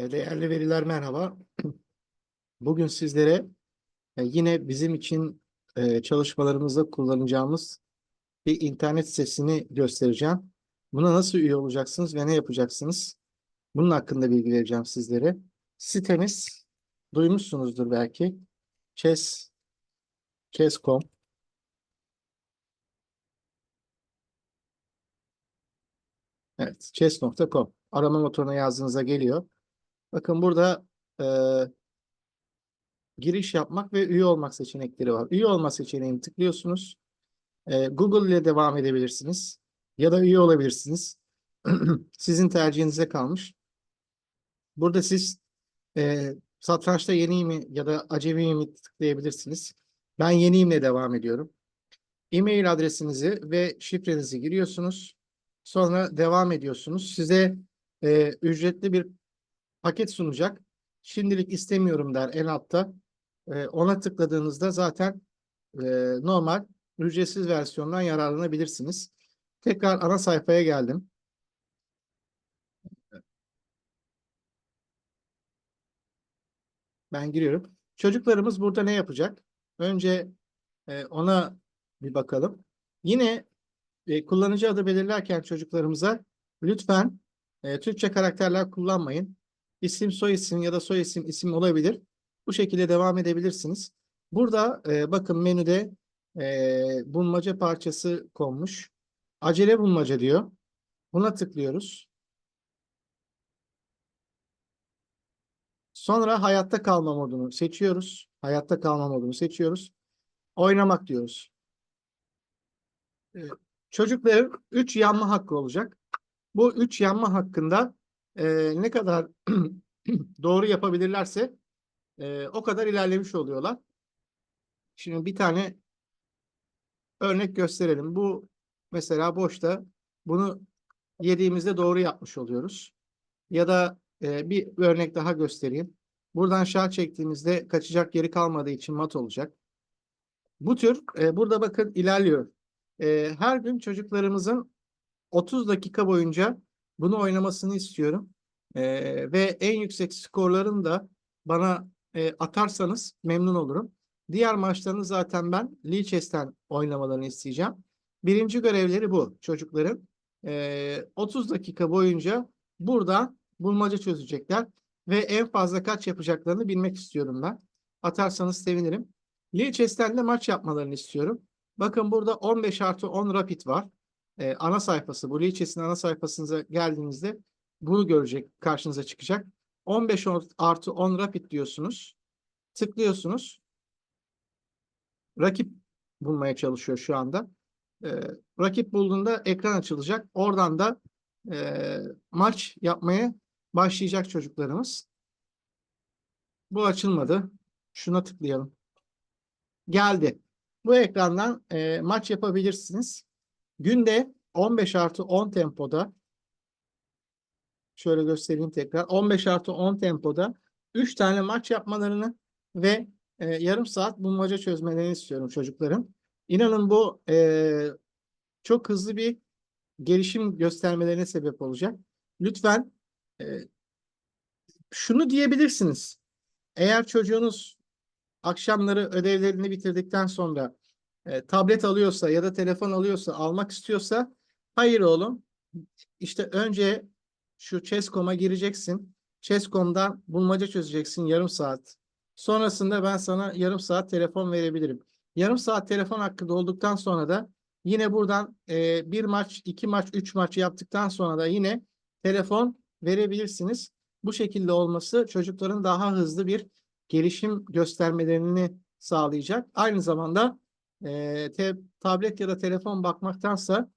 E, Değerli veriler merhaba. Bugün sizlere e, yine bizim için e, çalışmalarımızda kullanacağımız bir internet sitesini göstereceğim. Buna nasıl üye olacaksınız ve ne yapacaksınız? Bunun hakkında bilgi vereceğim sizlere. Sitemiz duymuşsunuzdur belki. Chess Chess.com Evet, chess.com. Arama motoruna yazdığınızda geliyor. Bakın burada e, giriş yapmak ve üye olmak seçenekleri var. Üye olma seçeneğini tıklıyorsunuz. E, Google ile devam edebilirsiniz. Ya da üye olabilirsiniz. Sizin tercihinize kalmış. Burada siz e, satrançta yeniyim mi ya da acemiyim mi tıklayabilirsiniz. Ben yeniyimle devam ediyorum. E-mail adresinizi ve şifrenizi giriyorsunuz. Sonra devam ediyorsunuz. Size e, ücretli bir paket sunacak. Şimdilik istemiyorum der en altta. E, ona tıkladığınızda zaten e, normal ücretsiz versiyondan yararlanabilirsiniz. Tekrar ana sayfaya geldim. Ben giriyorum. Çocuklarımız burada ne yapacak? Önce e, ona bir bakalım. Yine e, kullanıcı adı belirlerken çocuklarımıza lütfen e, Türkçe karakterler kullanmayın. İsim, soy isim ya da soy isim isim olabilir. Bu şekilde devam edebilirsiniz. Burada e, bakın menüde e, bulmaca parçası konmuş. Acele bulmaca diyor. Buna tıklıyoruz. Sonra hayatta kalma modunu seçiyoruz. Hayatta kalma modunu seçiyoruz. Oynamak diyoruz. Çocukların 3 yanma hakkı olacak. Bu 3 yanma hakkında e, ne kadar doğru yapabilirlerse e, o kadar ilerlemiş oluyorlar. Şimdi bir tane örnek gösterelim. Bu mesela boşta bunu yediğimizde doğru yapmış oluyoruz. Ya da e, bir örnek daha göstereyim. Buradan şah çektiğimizde kaçacak yeri kalmadığı için mat olacak. Bu tür e, burada bakın ilerliyor. E, her gün çocuklarımızın 30 dakika boyunca bunu oynamasını istiyorum. E, ve en yüksek skorlarını da bana e, atarsanız memnun olurum. Diğer maçlarını zaten ben Lichess'ten oynamalarını isteyeceğim. Birinci görevleri bu çocukların. E, 30 dakika boyunca burada bulmaca çözecekler ve en fazla kaç yapacaklarını bilmek istiyorum ben. Atarsanız sevinirim. Lichess'ten de maç yapmalarını istiyorum. Bakın burada 15 artı 10 rapid var. Ee, ana sayfası, bu Lichess'in ana sayfasına geldiğinizde bunu görecek, karşınıza çıkacak. 15 artı 10 rapid diyorsunuz. Tıklıyorsunuz. Rakip bulmaya çalışıyor şu anda. Ee, rakip bulduğunda ekran açılacak. Oradan da e, maç yapmaya başlayacak çocuklarımız. Bu açılmadı. Şuna tıklayalım. Geldi. Bu ekrandan e, maç yapabilirsiniz. Günde 15 artı 10 tempoda şöyle göstereyim tekrar. 15 artı 10 tempoda 3 tane maç yapmalarını ve e, yarım saat bulmaca çözmelerini istiyorum çocukların. İnanın bu e, çok hızlı bir gelişim göstermelerine sebep olacak. Lütfen e, şunu diyebilirsiniz. Eğer çocuğunuz akşamları ödevlerini bitirdikten sonra e, tablet alıyorsa ya da telefon alıyorsa, almak istiyorsa hayır oğlum. İşte önce şu Chess.com'a gireceksin. Chess.com'dan bulmaca çözeceksin yarım saat. Sonrasında ben sana yarım saat telefon verebilirim. Yarım saat telefon hakkı dolduktan sonra da yine buradan e, bir maç, iki maç, üç maç yaptıktan sonra da yine telefon verebilirsiniz. Bu şekilde olması çocukların daha hızlı bir gelişim göstermelerini sağlayacak. Aynı zamanda e, te, tablet ya da telefon bakmaktansa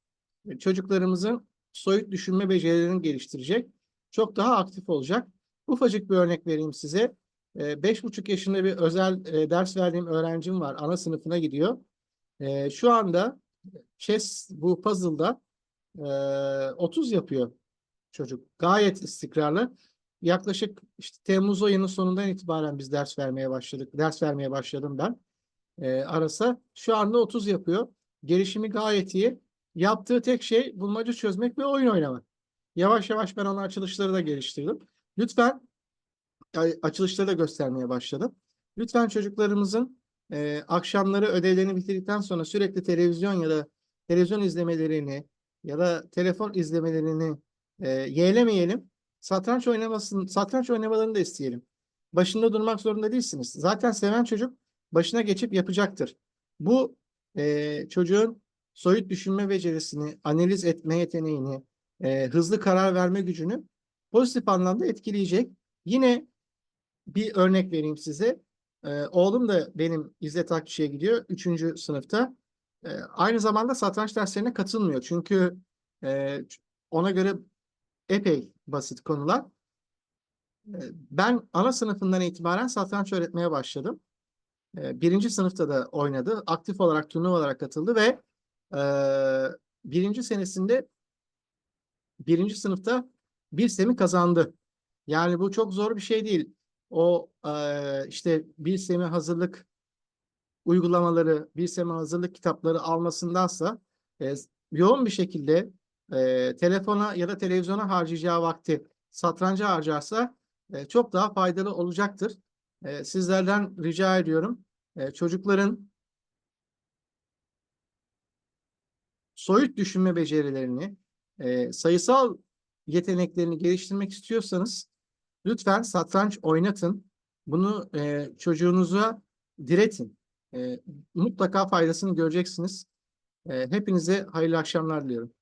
e, çocuklarımızın soyut düşünme becerilerini geliştirecek. Çok daha aktif olacak. Ufacık bir örnek vereyim size. E, beş buçuk yaşında bir özel e, ders verdiğim öğrencim var. Ana sınıfına gidiyor. E, şu anda chess bu puzzle'da e, 30 yapıyor çocuk. Gayet istikrarlı. Yaklaşık işte Temmuz ayının sonundan itibaren biz ders vermeye başladık. Ders vermeye başladım ben. E, arasa şu anda 30 yapıyor. Gelişimi gayet iyi. Yaptığı tek şey bulmaca çözmek ve oyun oynamak. Yavaş yavaş ben onun açılışları da geliştirdim. Lütfen açılışta da göstermeye başladım. Lütfen çocuklarımızın e, akşamları ödevlerini bitirdikten sonra sürekli televizyon ya da televizyon izlemelerini ya da telefon izlemelerini e, yeğlemeyelim. Satranç oynamasın, satranç oynamalarını da isteyelim. Başında durmak zorunda değilsiniz. Zaten seven çocuk başına geçip yapacaktır. Bu e, çocuğun soyut düşünme becerisini, analiz etme yeteneğini, e, hızlı karar verme gücünü pozitif anlamda etkileyecek. Yine bir örnek vereyim size. Ee, oğlum da benim İzzet Akçı'ya gidiyor. Üçüncü sınıfta. Ee, aynı zamanda satranç derslerine katılmıyor. Çünkü e, ona göre epey basit konular. Ee, ben ana sınıfından itibaren satranç öğretmeye başladım. Ee, birinci sınıfta da oynadı. Aktif olarak turnuvalara katıldı ve e, birinci senesinde birinci sınıfta bir semi kazandı. Yani bu çok zor bir şey değil. O eee, işte bir semi hazırlık uygulamaları, bir semi hazırlık kitapları almasındansa e, yoğun bir şekilde e, telefona ya da televizyona harcayacağı vakti satranca harcarsa e, çok daha faydalı olacaktır. E, sizlerden rica ediyorum. E, çocukların soyut düşünme becerilerini, e, sayısal yeteneklerini geliştirmek istiyorsanız lütfen satranç oynatın. Bunu e, çocuğunuza diretin. E, mutlaka faydasını göreceksiniz. E, hepinize hayırlı akşamlar diliyorum.